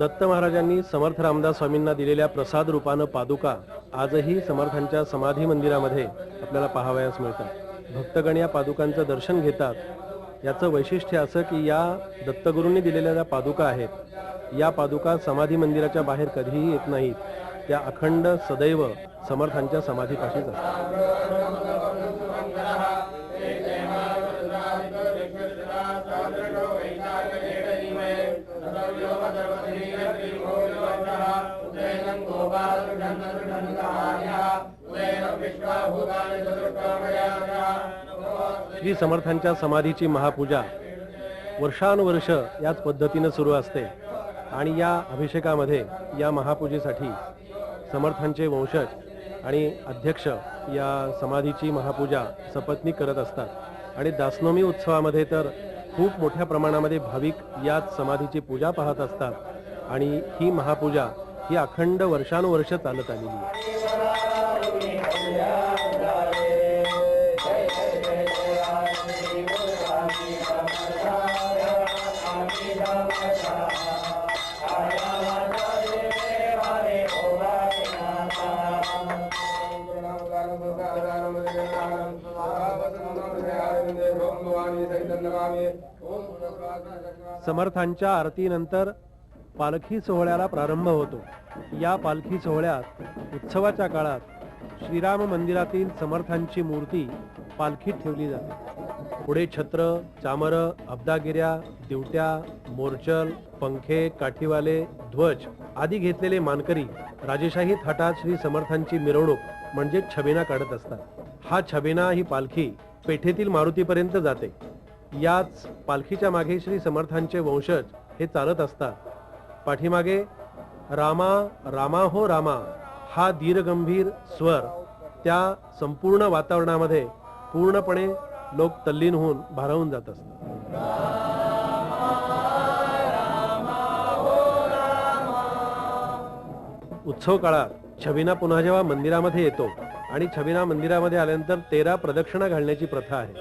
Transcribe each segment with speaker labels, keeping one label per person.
Speaker 1: दत्त महाराजांनी समर्थ रामदास स्वामींना दिलेल्या प्रसाद रूपानं पादुका आजही समर्थांच्या समाधी मंदिरामध्ये आपल्याला पाहावयास मिळतात. भक्तगण या पादुकांचं दर्शन घेतात. याचं वैशिष्ट्य असं की या दत्तगुरूंनी दिलेल्या ज्या पादुका आहेत या पादुका समाधी मंदिराच्या बाहेर कधीही येत नाहीत. त्या अखंड सदैव समर्थांच्या समाधीपाशीच असतात. श्री समर्थांच्या समाधीची महापूजा वर्षानुवर्ष याच पद्धतीनं सुरू असते आणि या अभिषेकामध्ये या महापूजेसाठी समर्थांचे वंशज आणि अध्यक्ष या समाधीची महापूजा सपत्नी करत असतात. आणि दासनोमी उत्सवामध्ये तर खूप मोठ्या प्रमाणामध्ये भाविक याच समाधीची पूजा पाहत असतात आणि ही महापूजा ही अखंड वर्षानुवर्ष चालत आलेली आहे. समर्थांच्या आरतीनंतर पालखी सोहळ्याला प्रारंभ होतो. या पालखी सोहळ्यात उत्सवाच्या काळात श्रीराम मंदिरातील समर्थांची मूर्ती पालखीत ठेवली जाते. पुढे छत्र चामर अब्दागिऱ्या दिवट्या मोर्चल पंखे काठीवाले ध्वज आदी घेतलेले मानकरी राजेशाही थाटात श्री समर्थांची मिरवणूक म्हणजे छबिना काढत असतात. हा छबिना ही पालखी पेठेतील मारुतीपर्यंत जाते. याच पालखीच्या मागे श्री समर्थांचे वंशज हे चालत असतात. पाठीमागे रामा रामा हो रामा हा दीर्गंभीर स्वर त्या संपूर्ण वातावरणामध्ये पूर्णपणे लोक तल्लीन होऊन भारावून जात असतात उत्सव काळात छबिना पुन्हा जेव्हा मंदिरामध्ये येतो आणि छबिना मंदिरामध्ये आल्यानंतर तेरा प्रदक्षिणा घालण्याची प्रथा आहे.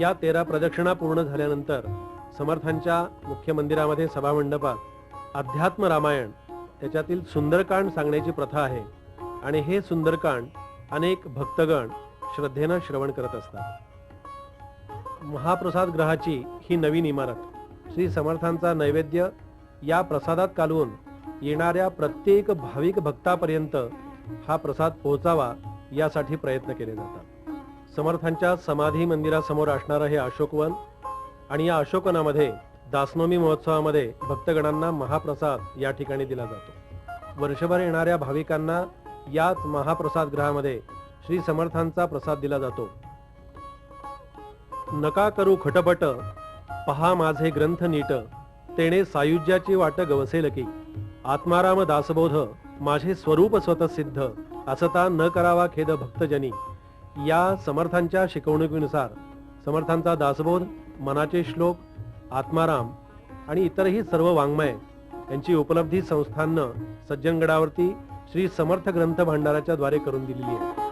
Speaker 1: या तेरा प्रदक्षिणा पूर्ण झाल्यानंतर समर्थांच्या मुख्य मंदिरामध्ये सभामंडपात अध्यात्म रामायण त्याच्यातील सुंदरकांड सांगण्याची प्रथा आहे. आणि हे सुंदरकांड अनेक भक्तगण श्रद्धेनं श्रवण करत असतात. महाप्रसाद ग्रहाची ही नवीन इमारत. श्री समर्थांचा नैवेद्य या प्रसादात कालवून येणाऱ्या प्रत्येक भाविक भक्तापर्यंत हा प्रसाद पोहोचावा यासाठी प्रयत्न केले जातात. समर्थांच्या समाधी मंदिरासमोर असणारं हे अशोकवन आणि या अशोकवनामध्ये दासनोमी महोत्सवामध्ये भक्तगणांना महाप्रसाद या ठिकाणी दिला जातो. वर्षभर येणाऱ्या भाविकांना याच महाप्रसाद ग्रहामध्ये श्री समर्थांचा प्रसाद दिला जातो. नका करू खटपट. पहा माझे ग्रंथ नीट. तेने सायुज्याची वाट गवसेल की. आत्माराम दासबोध माझे स्वरूप स्वतःसिद्ध. असता न करावा खेद भक्तजनी. या समर्थांच्या शिकवणुकीनुसार. समर्थांचा दासबोध मनाचे श्लोक आत्माराम आणि इतरही सर्व वाङ्मय. यांची उपलब्धी संस्थांनं सज्जनगडावरती श्री समर्थ ग्रंथ भांडाराच्या द्वारे करून दिलेली आहे.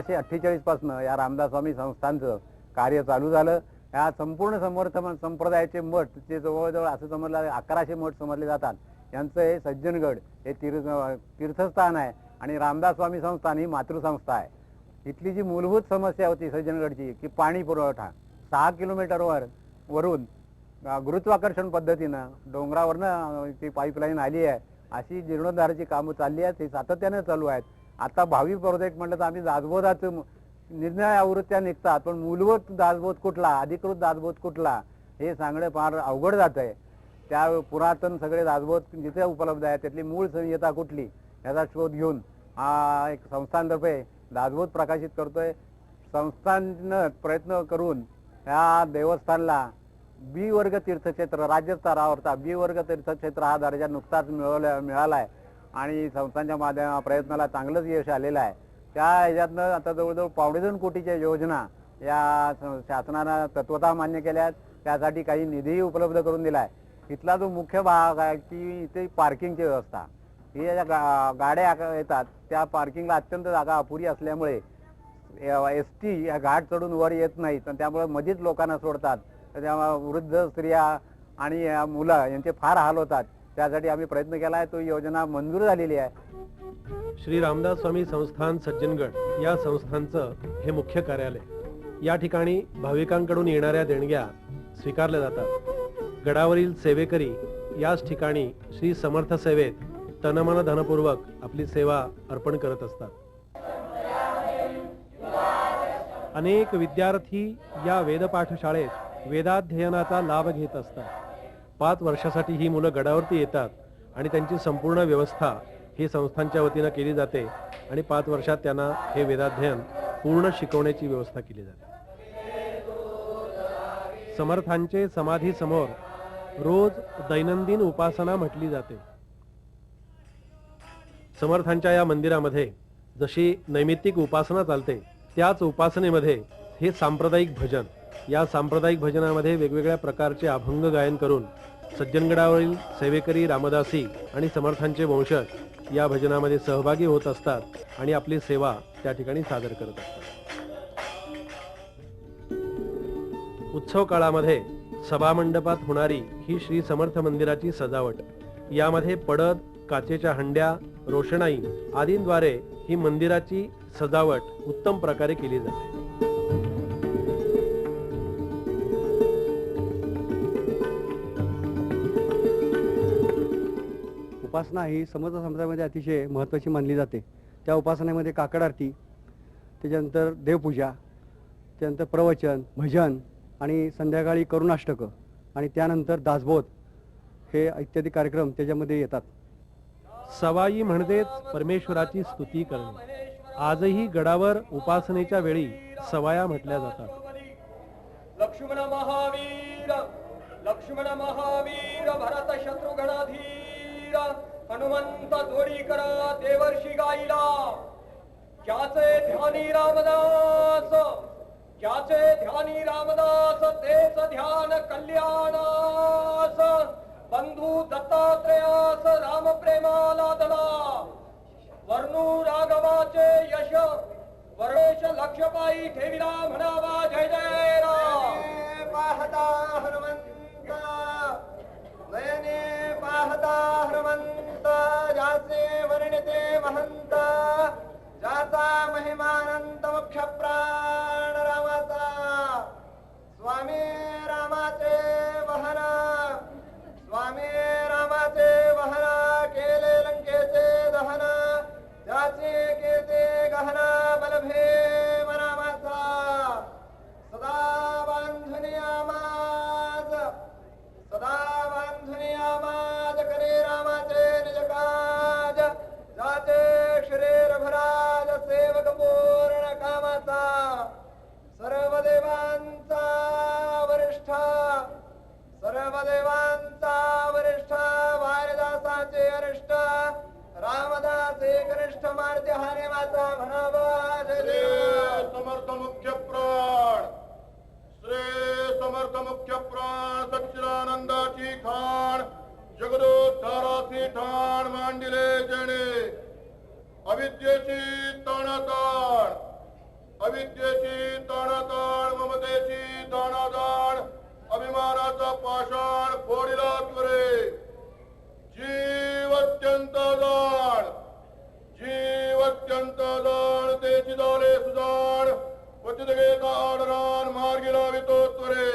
Speaker 2: सोळाशे अठ्ठेचाळीसपासून या रामदास स्वामी संस्थांचं कार्य चालू झालं. या संपूर्ण समर्थ संप्रदायाचे मठ जे जवळजवळ असं समजलं अकराशे मठ समजले जातात. यांचं हे सज्जनगड हे तीर्थ तीर्थस्थान आहे आणि रामदास स्वामी संस्थान ही मातृसंस्था आहे. इथली जी मूलभूत समस्या होती सज्जनगडची की पाणी पुरवठा. सहा किलोमीटरवर वरून गुरुत्वाकर्षण पद्धतीनं डोंगरावरनं ती पाईपलाईन आली आहे. अशी जीर्णोद्धाराची कामं चालली आहेत ती सातत्याने चालू आहेत. आता भावी प्रोजेक्ट म्हटलं तर आम्ही दासबोधाचं निर्णय आवृत्त्या निघतात पण मूलभूत दासबोध कुठला अधिकृत दासबोध कुठला हे सांगणं फार अवघड जात आहे त्या पुरातन सगळे दासबोध जिथे उपलब्ध आहे त्यातली मूळ संहिता कुठली याचा शोध घेऊन हा एक संस्थांतर्फे दासबोध प्रकाशित करतोय. संस्थांनं प्रयत्न करून या देवस्थानला बी वर्ग तीर्थक्षेत्र राज्यस्तरावरचा बी वर्ग तीर्थक्षेत्र हा दर्जा नुकताच मिळवला मिळाला आहे आणि संस्थांच्या माध्यमा प्रयत्नाला चांगलंच यश आलेलं आहे. त्या ह्याच्यातनं आता जवळजवळ पावणेदोन कोटीच्या योजना या शासनानं तत्वता मान्य केल्या त्यासाठी काही निधीही उपलब्ध करून दिला आहे इथला जो मुख्य भाग आहे की इथे पार्किंगची व्यवस्था. ही ज्या गा- गाड्या येतात त्या पार्किंगला अत्यंत जागा अपुरी असल्यामुळे एस टी या घाट चढून वर येत नाहीत. आणि त्यामुळे मधीच लोकांना सोडतात. तर त्यामुळे वृद्ध स्त्रिया आणि मुलं यांचे फार हाल होतात. त्यासाठी आम्ही प्रयत्न केला आहे तो योजना मंजूर झालेली आहे.
Speaker 1: श्री रामदास स्वामी संस्थान सज्जनगड या संस्थांचं हे मुख्य कार्यालय. या ठिकाणी भाविकांकडून येणाऱ्या देणग्या स्वीकारल्या जातात. गडावरील सेवेकरी याच ठिकाणी श्री समर्थ सेवेत तनमन धनपूर्वक आपली सेवा अर्पण करत असतात. अनेक विद्यार्थी या वेदपाठशाळेत वेदाध्ययनाचा लाभ घेत असतात. पाच वर्षासाठी ही मुलं गडावरती येतात आणि त्यांची संपूर्ण व्यवस्था ही संस्थांच्या वतीनं केली जाते आणि पाच वर्षात त्यांना हे वेदाध्ययन पूर्ण शिकवण्याची व्यवस्था केली जाते. समर्थांचे समाधी समोर रोज दैनंदिन उपासना म्हटली जाते. समर्थांच्या या मंदिरामध्ये जशी नैमित्तिक उपासना चालते त्याच उपासनेमध्ये हे सांप्रदायिक भजन या सांप्रदायिक भजनामध्ये वेगवेगळ्या प्रकारचे अभंग गायन करून सज्जनगडावरील सेवेकरी रामदासी आणि समर्थांचे वंशज या भजनामध्ये सहभागी होत असतात आणि आपली सेवा त्या ठिकाणी सादर करत असतात. उत्सव काळामध्ये सभामंडपात होणारी ही श्री समर्थ मंदिराची सजावट यामध्ये पडद काचेच्या हंड्या रोषणाई आदींद्वारे ही मंदिराची सजावट उत्तम प्रकारे केली जाते.
Speaker 3: उपासना ही समर्थ संप्रदायामध्ये अतिशय महत्त्वाची मानली जाते. त्या उपासनेमध्ये काकड आरती त्याच्यानंतर देवपूजा त्यानंतर प्रवचन भजन आणि संध्याकाळी करुणाष्टकं आणि त्यानंतर दासबोध हे इत्यादी कार्यक्रम त्याच्यामध्ये येतात.
Speaker 1: सवाई म्हणजेच परमेश्वराची स्तुती करणे. आजही गडावर उपासनेच्या वेळी सवाया म्हटल्या जातात.
Speaker 4: लक्ष्मण महावीर लक्ष्मण महावीर भरत शत्रुघ्नधीर हनुमंत जोडी कर देवर्षी गाईला. ज्याचे ध्यानी रामदास ज्याचे ध्यानी रामदास तेच ध्यान कल्याणास. बंधू दत्तात्रयास राम प्रेमाला दला. वर्णू राघवाचे यश वरेश लक्षपाई ठेविला म्हणावा जय जय राम. पाहता नयने पाहता हनुमंत ज्याचे वर्णिते महंत ज्याचा महिमानंत मुख्य प्राण रामाचा। स्वामी रामाचे वहन स्वामी रामाचे सर्व देवांचा वरिष्ठ वारदासाचे अरिष्ट रामदासे कनिष्ठ मार्ग हरे माता म्हणावा.
Speaker 5: समर्थ मुख्य प्राण श्री समर्थ मुख्य प्राण सच्चिदानंदाची खाण जगदोद्धाराची ठाण मांडिले जणे अविद्येची ताणाताण अविद्येची ताणाताण अभिमानाचा पाषाण फोडिला करे जीव अत्यंत लाड जीव अत्यंत लाड तेची झाले सुजाड वचनगेचा आडरान मार्गी लावितो त्वरे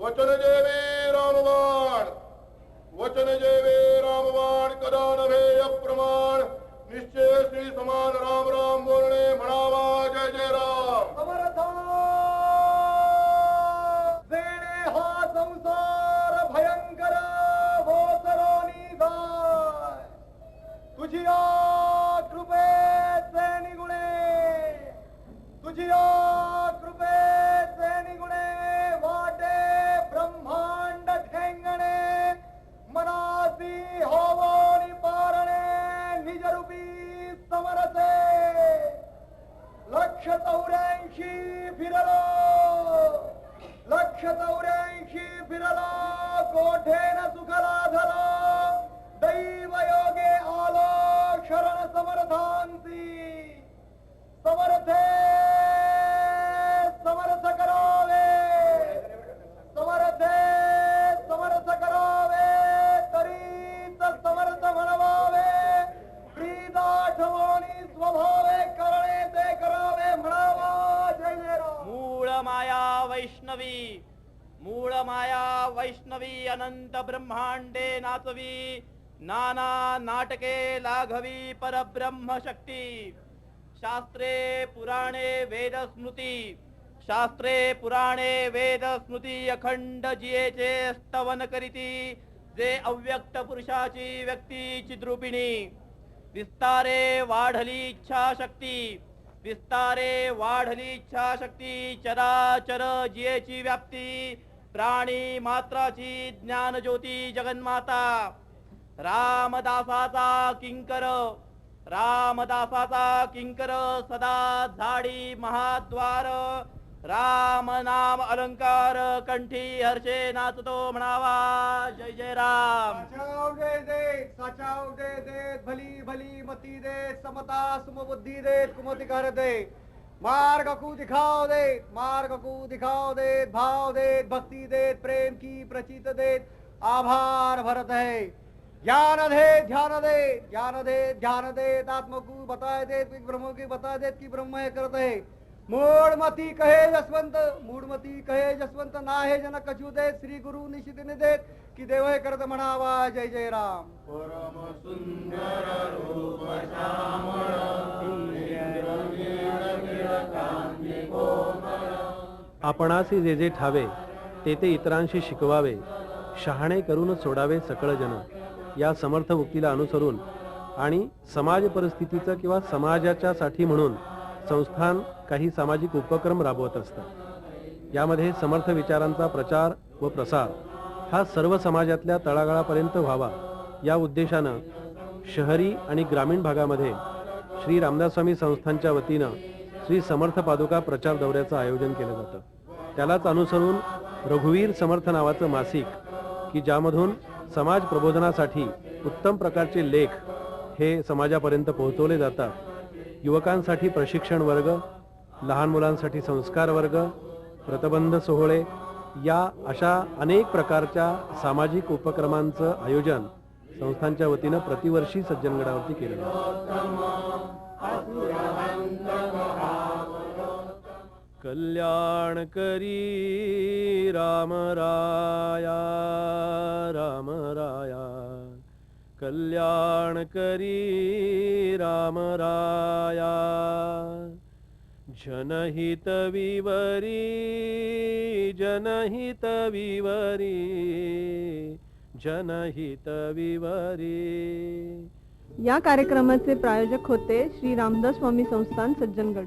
Speaker 5: वचन जेवी रामबाण. वचन जेवे रामबाण कदा नभेय प्रमाण निश्चय श्री समान राम राम बोलणे
Speaker 3: चौऱ्याऐंशी फिरलो. लक्ष चौऱ्याऐंशी फिरलो. कोठेन सुखला झालो. दैव योगे आलो. शरण समर्थांची. समर्थे
Speaker 6: वैष्णवी मूळ माया वैष्णवी अनंत ब्रह्मांडे नाचवी नाना नाटके लाघवी परब्रह्म शक्ती शास्त्रे पुराणे वेद स्मृती शास्त्रे पुराणे वेद स्मृती अखंड जियेचे स्तवन करीती जे अव्यक्त पुरुषाची व्यक्ती चिद्रुपिणी। विस्तारे वाढली इच्छा शक्ती विस्तारे वाढली इच्छा शक्ती चराचर जियेची व्याप्ती प्राणी मात्राची ज्ञान ज्योती जगन्माता. रामदासाचा किंकर रामदासाचा किंकर सदा झाडी महाद्वार. राम नाम अलंकार कंठी हर्षे नाचतो म्हणावा. जय जय राम.
Speaker 3: साचाव दे दे साचाव दे देत भली भली मती दे समता सुमबुद्धी देत कुमतिकार दे. मार्ग को दिखाओ दे मार्ग को दिखाओ दे भाव देत भक्ति देत प्रेम की प्रचित देत आभार भरत है. ज्ञान दे ध्यान दे ज्ञान दे ध्यान दे आत्म को बताए देत ब्रह्म की बताए देत कि ब्रह्म है है. मूळमती कहे जसवंत मूळमती कहे जसवंत ना हे जन कछू देत श्री गुरु निशितीने देत की देव हे करत म्हणावा जय जय राम.
Speaker 1: आपणासी जे जे ठावे ते ते इतरांशी शिकवावे शहाणे करून सोडावे सकळ जन. या समर्थ उक्तीला अनुसरून आणि समाज परिस्थितीचं किंवा समाजाच्या साठी म्हणून संस्थान काही सामाजिक उपक्रम राबवत असतात. यामध्ये समर्थ विचारांचा प्रचार व प्रसार हा सर्व समाजातल्या तळागाळापर्यंत व्हावा या उद्देशानं शहरी आणि ग्रामीण भागामध्ये श्री रामदासस्वामी संस्थांच्या वतीनं श्री समर्थ पादुका प्रचार दौऱ्याचं आयोजन केलं जातं. त्यालाच अनुसरून रघुवीर समर्थ नावाचं मासिक की ज्यामधून समाज प्रबोधनासाठी उत्तम प्रकारचे लेख हे समाजापर्यंत पोहोचवले जातात. युवकांसाठी प्रशिक्षण वर्ग लहान मुलांसाठी संस्कार वर्ग व्रतबंध सोहळे या अशा अनेक प्रकारच्या सामाजिक उपक्रमांचं आयोजन संस्थांच्या वतीनं प्रतिवर्षी सज्जनगडावरती केलं कल्याण करी राम राया राम राया. कल्याण करी राम राया। जनहित विवरी जनहित विवरी जनहित विवरी।
Speaker 7: या कार्यक्रमाचे प्रायोजक होते श्री रामदास स्वामी संस्थान सज्जनगड।